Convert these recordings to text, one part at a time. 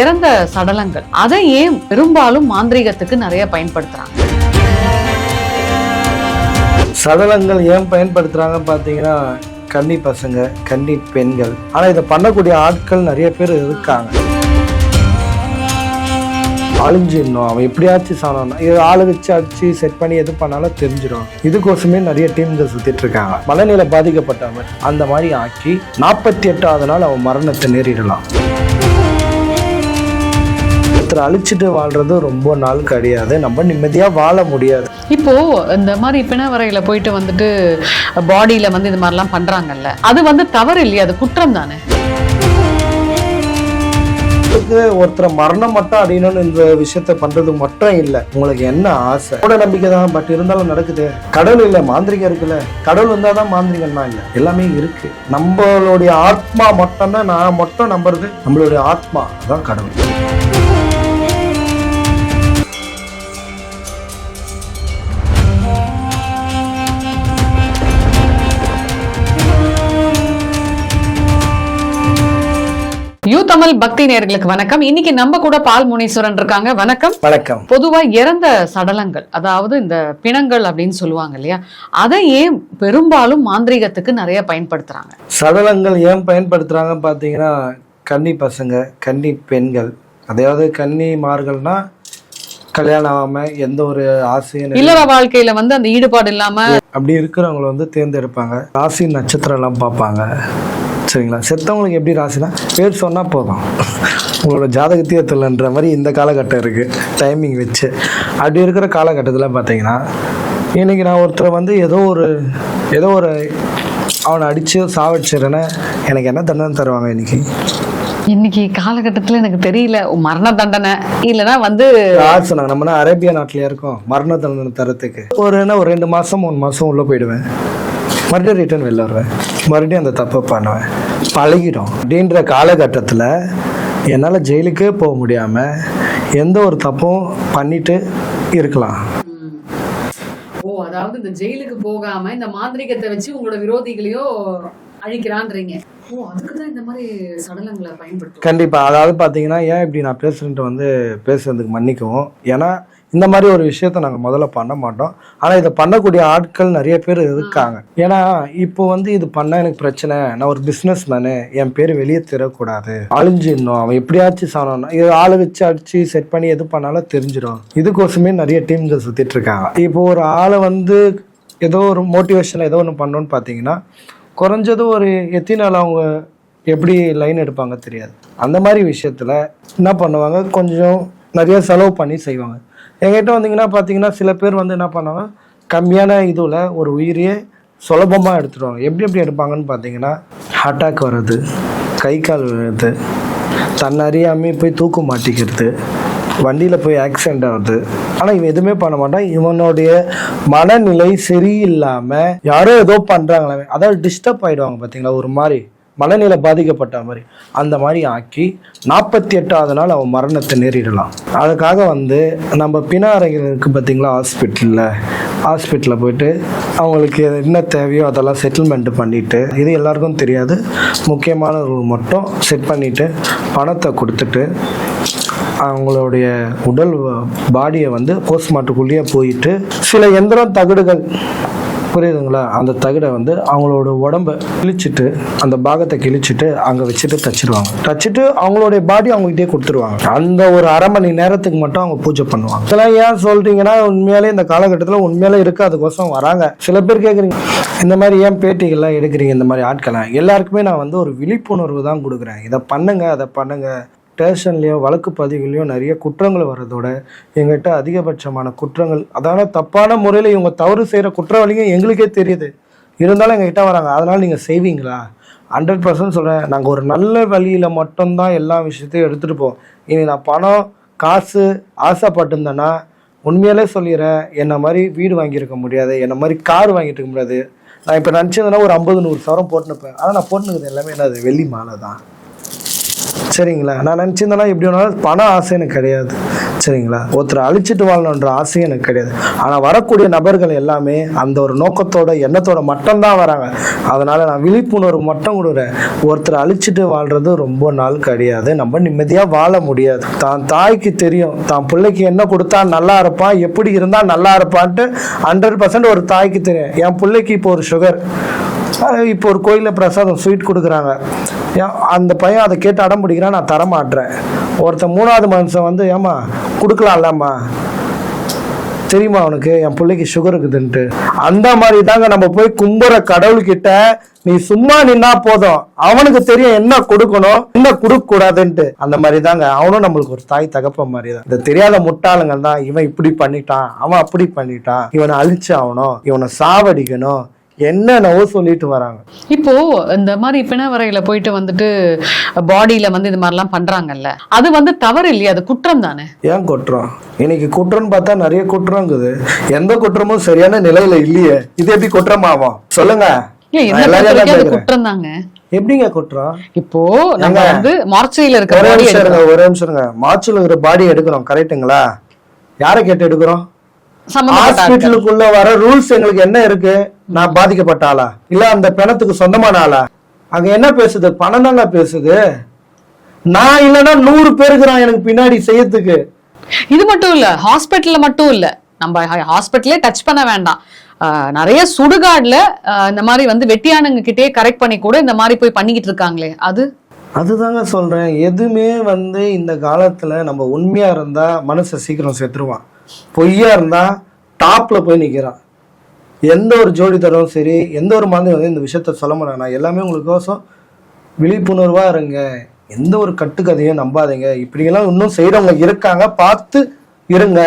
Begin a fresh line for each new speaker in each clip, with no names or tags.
இறந்த சடலங்கள். அதை ஏன் பெரும்பாலும் மாந்திரீகத்துக்கு நிறைய பயன்படுத்துறாங்க?
சடலங்கள் ஏன் பயன்படுத்துறாங்க பார்த்தீங்கன்னா கன்னி பசங்க கன்னி பெண்கள். ஆனால் இதை பண்ணக்கூடிய ஆட்கள் நிறைய பேர் இருக்காங்க. அழிஞ்சிடணும். அவன் எப்படியாச்சும் சாணம்னா இது ஆளு வச்சு அடிச்சு செட் பண்ணி எது பண்ணாலும் தெரிஞ்சிடும். இதுக்கோசமே நிறைய டீம்கள் சுத்திட்டு இருக்காங்க. மனநிலை பாதிக்கப்பட்டவன். அந்த மாதிரி ஆக்கி நாற்பத்தி எட்டாவது நாள் அவன் மரணத்தை நேரிடலாம். ஒருத்தர் அழிச்சிட்டு வாழ்றது ரொம்ப நாள் கிடையாது. நம்ம நிம்மதியாக வாழ முடியாது.
இப்போ இந்த மாதிரி பிணவரையில போயிட்டு வந்துட்டு பாடியில வந்து இது மாதிரிலாம் பண்றாங்கல்ல அது வந்து தவறு இல்லையா? அது குற்றம் தானே?
உங்களுக்கு ஒருத்தரை மரணம் மட்டும் அடையணும்னு இந்த விஷயத்த பண்றது மட்டும் இல்லை. உங்களுக்கு என்ன ஆசை? கூட நம்பிக்கை தான் பட் இருந்தாலும் நடக்குது. கடவுள் இல்லை மாந்திரிகம் இருக்குல்ல. கடவுள் இருந்தால் தான் மாந்திரிகம்னா இல்லை. எல்லாமே இருக்கு. நம்மளுடைய ஆத்மா மட்டும்தான் நான் மட்டும் நம்புறது நம்மளுடைய ஆத்மா. தான் கடவுள்.
தமிழ் பக்தி நேயர்களுக்கு வணக்கம். இன்னைக்கு நம்ம கூட பால் முனீஸ்வரன் இருக்காங்க. வணக்கம்.
வணக்கம்.
பொதுவா இறந்த சடலங்கள் அதாவது இந்த பிணங்கள் அப்படின்னு சொல்லுவாங்க இல்லையா? அதை ஏன் பெரும்பாலும் மாந்திரீகத்துக்கு நிறைய பயன்படுத்துறாங்க?
சடலங்கள் ஏன் பயன்படுத்துறாங்க பார்த்தீங்கன்னா கன்னி பசங்க கன்னி பெண்கள் அதாவது கன்னிமார்கள்னா கல்யாணம் ஆகாம எந்த ஒரு ஆசையும்
இல்லற வாழ்க்கையில வந்து அந்த ஈடுபாடு இல்லாம
அப்படி இருக்கிறவங்கள வந்து தேர்ந்தெடுப்பாங்க. ராசி நட்சத்திரம் எல்லாம் பார்ப்பாங்க. சரிங்களா? செத்தவங்களுக்கு எப்படி ராசினா பேர் சொன்னால் போதும். உங்களோட ஜாதகத்தையே தெரியலன்ற மாதிரி இந்த காலகட்டம் இருக்குது டைமிங் வச்சு. அப்படி இருக்கிற காலகட்டத்தில் பார்த்தீங்கன்னா இன்னைக்கு நான் ஒருத்தரை வந்து ஏதோ ஒரு ஏதோ ஒரு அவனை அடித்து சாவடிச்சிடறேன்னா எனக்கு என்ன தண்டனை தருவாங்க இன்னைக்கு?
இன்னைக்கு காலகட்டத்துல எனக்கு தெரியல. மரண தண்டனை. இல்லைன்னா வந்து
யார் சொன்னாங்க? நம்மனா அரேபியா நாட்டிலே இருக்கோம்? மரண தண்டனை தரத்துக்கு. ஒரு என்ன ஒரு ரெண்டு மாதம் மூணு மாதம் உள்ளே போயிடுவேன். மறுபடியும் ரிட்டர்ன் வெளில வருவேன் மறுபடியும் அந்த தப்பை பண்ணுவேன். பழகிடும். அப்படின்ற காலகட்டத்தில் என்னால் ஜெயிலுக்கே போக முடியாமல் எந்த ஒரு தப்பும் பண்ணிட்டு இருக்கலாம்.
ஓ அதாவது இந்த ஜெயிலுக்கு போகாம இந்த மாந்திரிகத்தை வச்சு உங்களோட விரோதிகளையோ அழிக்கிறான்றீங்க.
கண்டிப்பாக அதாவது பார்த்தீங்கன்னா ஏன் இப்படி நான் பேசுகிறேன்ட்டு வந்து பேசுறதுக்கு மன்னிக்கவும். ஏன்னா இந்த மாதிரி ஒரு விஷயத்த நாங்கள் முதல்ல பண்ண மாட்டோம். ஆனால் இதை பண்ணக்கூடிய ஆட்கள் நிறைய பேர் இருக்காங்க. ஏன்னா இப்போ வந்து இது பண்ணால் எனக்கு பிரச்சனை. நான் ஒரு பிஸ்னஸ் மேனு என் பேர் வெளியே தெரியக்கூடாது அழிஞ்சிடணும். அவன் எப்படியாச்சும் சாணம்னா இது ஆளை வச்சு அடிச்சு செட் பண்ணி எது பண்ணாலும் தெரிஞ்சிடும். இதுக்கோசமே நிறைய டீம்கள் சுற்றிட்டு இருக்காங்க. இப்போ ஒரு ஆளை வந்து ஏதோ ஒரு மோட்டிவேஷனில் ஏதோ ஒன்று பண்ணோன்னு பார்த்தீங்கன்னா குறைஞ்சது ஒரு எத்தனை நாள் அவங்க எப்படி லைன் எடுப்பாங்க தெரியாது. அந்த மாதிரி விஷயத்தில் என்ன பண்ணுவாங்க? கொஞ்சம் நிறைய செலவு பண்ணி செய்வாங்க. எங்கிட்ட வந்தீங்கன்னா பார்த்தீங்கன்னா சில பேர் வந்து என்ன பண்ணுவாங்க கம்மியான இதுவில் ஒரு உயிரையே சுலபமாக எடுத்துருவாங்க எப்படி எப்படி எடுப்பாங்கன்னு பார்த்தீங்கன்னா அட்டாக் வர்றது கை கால் விழுறது தன்னை அறியாமே போய் தூக்கு மாட்டிக்கிறது வண்டியில் போய் ஆக்சிடென்ட் ஆகுது ஆனால் இவன் எதுவுமே பண்ண மாட்டான். இவனுடைய மனநிலை சரியில்லாமல் யாரோ ஏதோ பண்ணுறாங்களே அதாவது டிஸ்டர்ப் ஆகிடுவாங்க பார்த்தீங்களா ஒரு மாதிரி. மனநிலை பாதிக்கப்பட்ட மாதிரி அந்த மாதிரி ஆக்கி நாற்பத்தி எட்டாவது நாள் அவன் மரணத்தை நேரிடலாம். அதுக்காக வந்து நம்ம பிண அறைகள் இருக்குது பார்த்தீங்களா ஹாஸ்பிட்டலில் ஹாஸ்பிட்டலில் போயிட்டு அவங்களுக்கு என்ன தேவையோ அதெல்லாம் செட்டில்மெண்ட் பண்ணிவிட்டு இது எல்லாருக்கும் தெரியாது. முக்கியமான மட்டும் செட் பண்ணிவிட்டு பணத்தை கொடுத்துட்டு அவங்களுடைய உடல் பாடியை வந்து போஸ்ட்மார்ட்டுக்குள்ளேயே போயிட்டு சில எந்திரம் தகடுகள் புரியுதுங்களா? அந்த தகடை வந்து அவங்களோட உடம்ப கிழிச்சிட்டு அந்த பாகத்தை கிழிச்சிட்டு அங்கே வச்சுட்டு தச்சிடுவாங்க தச்சுட்டு அவங்களுடைய பாடி அவங்ககிட்டயே கொடுத்துருவாங்க. அந்த ஒரு அரை மணி நேரத்துக்கு மட்டும் அவங்க பூஜை பண்ணுவாங்க. இதெல்லாம் ஏன் சொல்றீங்கன்னா உண்மையாலே இந்த காலகட்டத்தில் உண்மையாலே இருக்கு அதுக்கோசம் வராங்க. சில பேர் கேட்குறீங்க இந்த மாதிரி ஏன் பேட்டிகள்லாம் எடுக்கிறீங்க இந்த மாதிரி ஆட்களை எல்லாருக்குமே நான் வந்து ஒரு விழிப்புணர்வு தான் கொடுக்குறேன். இதை பண்ணுங்க அதை பண்ணுங்க. ஸ்டேஷன்லேயோ வழக்கு பதிவுலையோ நிறைய குற்றங்கள் வர்றதோட எங்கிட்ட அதிகபட்சமான குற்றங்கள் அதான தப்பான முறையில் இவங்க தவறு செய்கிற குற்றவாளிங்க எங்களுக்கே தெரியுது. இருந்தாலும் எங்ககிட்ட வராங்க. அதனால் நீங்கள் செய்வீங்களா? ஹண்ட்ரட் பர்சன்ட் சொல்கிறேன் நாங்கள் ஒரு நல்ல வழியில் மட்டும்தான் எல்லா விஷயத்தையும் எடுத்துகிட்டு போவோம். இனி நான் பணம் காசு ஆசைப்பட்டிருந்தேன்னா உண்மையாலே சொல்லிடுறேன். என்னை மாதிரி வீடு வாங்கியிருக்க முடியாது. என்னை மாதிரி கார் வாங்கிட்டு இருக்க முடியாது. நான் இப்போ நினச்சிருந்தேன்னா ஒரு ஐம்பது நூறு சவரம் போட்டுனுப்பேன் ஆனால் நான் போட்டுனுக்குது எல்லாமே என்னது? வெள்ளி மாலை தான். சரிங்களா? நான் நினச்சிருந்தேன்னா எப்படி வேணாலும் பணம் ஆசை எனக்கு கிடையாது. சரிங்களா? ஒருத்தரை அழிச்சிட்டு வாழணுன்ற ஆசையும் எனக்கு கிடையாது. ஆனால் வரக்கூடிய நபர்கள் எல்லாமே அந்த ஒரு நோக்கத்தோட எண்ணத்தோட மட்டும்தான் வராங்க. அதனால நான் விழிப்புணர்வு மட்டும் கொடுக்குறேன். ஒருத்தரை அழிச்சிட்டு வாழ்றது ரொம்ப நாள் கிடையாது. நம்ம நிம்மதியாக வாழ முடியாது. தான் தாய்க்கு தெரியும். தான் பிள்ளைக்கு என்ன கொடுத்தா நல்லா இருப்பான் எப்படி இருந்தால் நல்லா இருப்பான்ட்டு ஹண்ட்ரட் பர்சன்ட் ஒரு தாய்க்கு தெரியும். என் பிள்ளைக்கு இப்போ ஒரு சுகர் இப்போ ஒரு கோயிலில் பிரசாதம் ஸ்வீட் கொடுக்குறாங்க. அந்த பையன் அதை கேட்டு அடம் பிடிக்கிறான் நான் தர மாட்டேன் ஒருத்தன் மூணாவது மனுஷன் வந்து ஏம்மா கொடுக்கலாம்லம்மா. தெரியுமா அவனுக்கு என் பிள்ளைக்கு சுகர் இருக்குதுன்ட்டு. அந்த மாதிரி தாங்க நம்ம போய் கும்புற கடவுள்கிட்ட நீ சும்மா நின்னா போதும். அவனுக்கு தெரியும் என்ன கொடுக்கணும் என்ன கொடுக்க கூடாதுன்ட்டு அந்த மாதிரி தாங்க அவனும் நம்மளுக்கு ஒரு தாய் தகப்ப மாதிரி தான். இந்த தெரியாத முட்டாளுங்க தான் இவன் இப்படி பண்ணிட்டான் அவன் அப்படி பண்ணிட்டான். இவனை அழிச்சு ஆகணும் இவனை சாவடிக்கணும் என்னென்னவோ சொல்லிட்டு வராங்க.
இப்போ இந்த மாதிரி பிணவரையில போயிட்டு வந்துட்டு பாடியில வந்து இது மாதிரிலாம் பண்றாங்கல்ல அது வந்து தவறு இல்லையா? அது குற்றம் தானே?
ஏன் குற்றம்? இன்னைக்கு குற்றம்னு பார்த்தா நிறைய குற்றம் இருக்குது எந்த குற்றமும் சரியான நிலையில இல்லையே. இது எப்படி குற்றம் ஆகும்? சொல்லுங்க.
குற்றம் தாங்க.
எப்படிங்க குற்றம்?
இப்போ நம்ம
ஏங்க?
வந்து மார்ச்சரியில இருக்க
ஒரே நிமிஷம் ஒரே நிமிஷம் இருங்க. மாச்சுல இருக்கிற பாடி எடுக்கிறோம் கரெக்ட்டுங்களா? யாரை கேட்டு எடுக்கிறோம். ஹாஸ்பிட்டலுக்குள்ள வர ரூல்ஸ் எங்களுக்கு என்ன இருக்கு? நான் பாதிக்கப்பட்ட ஆளா இல்ல அந்த பிணத்துக்கு சொந்தமான ஆளா அங்க என்ன பேசுது? பணம் தாங்க பேசுது. நான் இல்லைன்னா நூறு பேருக்குறான் எனக்கு பின்னாடி செய்யறதுக்கு.
இது மட்டும் இல்ல ஹாஸ்பிட்டல்ல மட்டும் இல்ல. நம்ம ஹாஸ்பிட்டலே டச் பண்ண வேண்டாம். நிறைய சுடுகாடுல இந்த மாதிரி வந்து வெட்டியானுங்க கிட்டே கரெக்ட் பண்ணி கூட இந்த மாதிரி போய் பண்ணிக்கிட்டு இருக்காங்களே. அது?
அதுதாங்க சொல்றேன். எதுவுமே வந்து இந்த காலத்துல நம்ம உண்மையா இருந்தா மனுஷன் சீக்கிரம் செத்துருவான். பொய்யா இருந்தா டாப்ல போய் நிக்கிறான். எந்த ஒரு ஜோடித்தரும் சரி எந்த ஒரு மாதிரி வந்து இந்த விஷயத்த சொல்ல மாட்டேன் நான் எல்லாமே உங்களுக்கோசம் விழிப்புணர்வா இருங்க. எந்த ஒரு கட்டுக்கதையும் நம்பாதீங்க. இப்படியெல்லாம் இன்னும் செய்கிறவங்க இருக்காங்க பார்த்து இருங்க.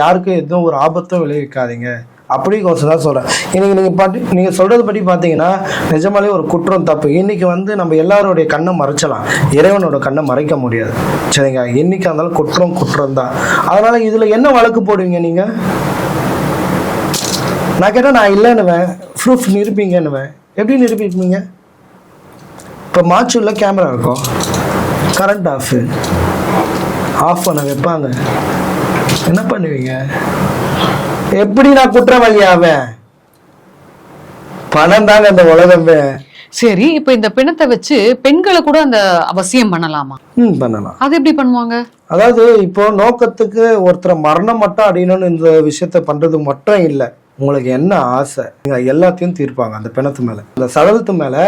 யாருக்கும் எதுவும் ஒரு ஆபத்தும் விளைவிக்காதீங்க. அப்படிக்கோசம் தான் சொல்றேன். இன்னைக்கு நீங்க பாட்டு நீங்க சொல்றது படி பாத்தீங்கன்னா நிஜமாலே ஒரு குற்றம் தப்பு. இன்னைக்கு வந்து நம்ம எல்லாருடைய கண்ணை மறைச்சலாம். இறைவனோட கண்ணை மறைக்க முடியாது. சரிங்க என்றைக்காக இருந்தாலும் குற்றம் குற்றம் தான் அதனால இதுல என்ன வழக்கு போடுவீங்க நீங்க? நான் கேட்டா நான் இல்லைன்னுவேன். ப்ரூஃப் நிரூபிங்கன்னுவேன். எப்படி நிரூபிப்பீங்க? இப்போ மாச்சூரில் கேமரா இருக்கும். கரண்ட் ஆஃப் ஆஃப் பண்ண வைப்பாங்க. என்ன பண்ணுவீங்க? எப்படி நான் குற்றவாளி ஆவேன்? பணம் தாங்க இந்த உலகமே.
சரி இப்ப இந்த பிணத்தை வச்சு பெண்களை கூட அந்த அவசியம் பண்ணலாமா?
ம் பண்ணலாம்.
அது எப்படி பண்ணுவாங்க?
அதாவது இப்போ நோக்கத்துக்கு ஒருத்தரை மரணம் மட்டும் அடையணும்னு இந்த விஷயத்த பண்றது மட்டும் இல்லை. உங்களுக்கு என்ன ஆசை? எல்லாத்தையும் தீர்ப்பாங்க அந்த பிணத்து மேலே. அந்த சடலத்து மேலே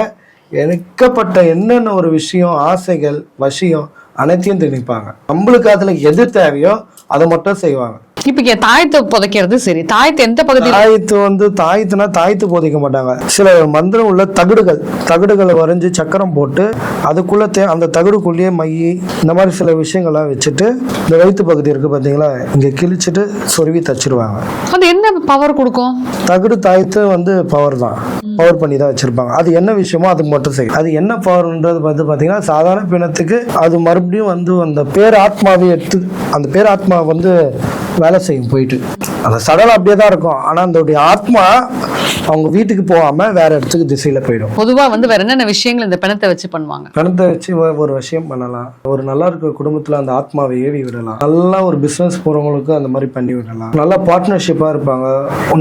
எனக்கப்பட்ட என்னென்ன ஒரு விஷயம் ஆசைகள் வசியம் அனைத்தையும் திணிப்பாங்க. நம்மளுக்கு அதில் எது தேவையோ அதை மட்டும் செய்வாங்க.
இப்ப இங்க தாயத்தை புதைக்கிறது சரி. தாயத்தை எந்த பகுதியில்
தாயத்து வந்து தாயத்துனா தாயத்து போதிக்க மாட்டாங்க. சில மந்திரம் உள்ள தகடுகள் தகடுகளை வரைஞ்சி சக்கரம் போட்டு அதுக்குள்ள அந்த தகடுக்குள்ளேயே மையி இந்த மாதிரி சில விஷயங்கள்லாம் வச்சுட்டு இந்த வயிற்று பகுதி இருக்கு பார்த்தீங்களா இங்கே கிழிச்சிட்டு சொருவி தச்சிருவாங்க.
அது என்ன பவர் கொடுக்கும்?
தகடு தாயத்து வந்து பவர் தான். பவர் பண்ணி தான் வச்சிருப்பாங்க. அது என்ன விஷயமோ அது மட்டும் செய்யும். அது என்ன பவர்ன்றது வந்து பார்த்தீங்கன்னா சாதாரண பிணத்துக்கு அது மறுபடியும் வந்து அந்த பேர் ஆத்மாவை எடுத்து அந்த பேர் ஆத்மா வந்து வேலை செய்யும் போயிட்டு. அந்த சடலம் அப்படியே தான் இருக்கும் ஆனால் அதோடைய ஆத்மா அவங்க வீட்டுக்கு போகாம வேற இடத்துக்கு திசையில போயிடும்.
பொதுவா வந்து வேற என்னென்ன விஷயங்கள் இந்த பிணத்தை வச்சு பண்ணுவாங்க?
பணத்தை வச்சு ஒரு விஷயம் பண்ணலாம். ஒரு நல்லா இருக்கிற குடும்பத்துல அந்த ஆத்மாவை ஏவி விடலாம். நல்லா ஒரு பிசினஸ் போறவங்களுக்கு அந்த மாதிரி பண்ணி விடலாம். நல்லா பார்ட்னர்ஷிப்பா இருப்பாங்க.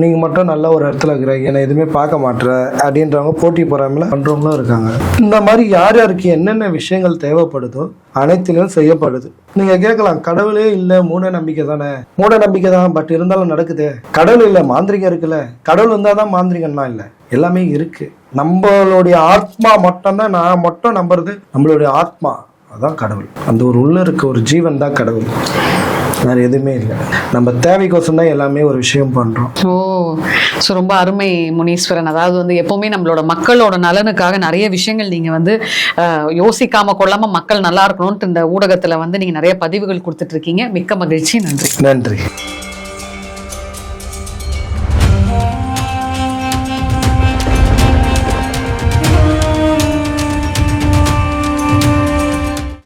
நீங்க மட்டும் நல்ல ஒரு இடத்துல இருக்கிற என்னை எதுவுமே பார்க்க மாட்ற அப்படின்றவங்க போட்டி போறாமல பண்றவங்களும் இருக்காங்க. இந்த மாதிரி யார் யாருக்கு என்னென்ன விஷயங்கள் தேவைப்படுதோ அனைத்திலும் செய்யப்படுது. நீங்க கேட்கலாம் கடவுளே இல்ல மூட நம்பிக்கை தானே? மூட நம்பிக்கை தான் பட் இருந்தாலும் நடக்குது. கடவுள் இல்ல மாந்திரிகம் இருக்குல்ல. கடவுள் இருந்தா தான் மாந்திரிகம்னா இல்ல. எல்லாமே இருக்கு. நம்மளுடைய ஆத்மா மட்டும்தான் நான் மட்டும் நம்புறது நம்மளுடைய ஆத்மா. அதான் கடவுள். அந்த ஒரு உள்ள இருக்க ஒரு ஜீவன் தான் கடவுள். வேற எதுவுமே இல்லை. நம்ம தேவைக்கோசம் தான் எல்லாமே ஒரு விஷயம் பண்றோம்.
ஓ ஸோ ரொம்ப அருமை முனீஸ்வரன். அதாவது வந்து எப்பவுமே நம்மளோட மக்களோட நலனுக்காக நிறைய விஷயங்கள் நீங்க வந்து யோசிக்காம கொள்ளாம மக்கள் நல்லா இருக்கணும்ட்டு இந்த ஊடகத்துல வந்து நீங்க நிறைய பதிவுகள் கொடுத்துட்டு இருக்கீங்க. மிக்க மகிழ்ச்சி. நன்றி.
நன்றி.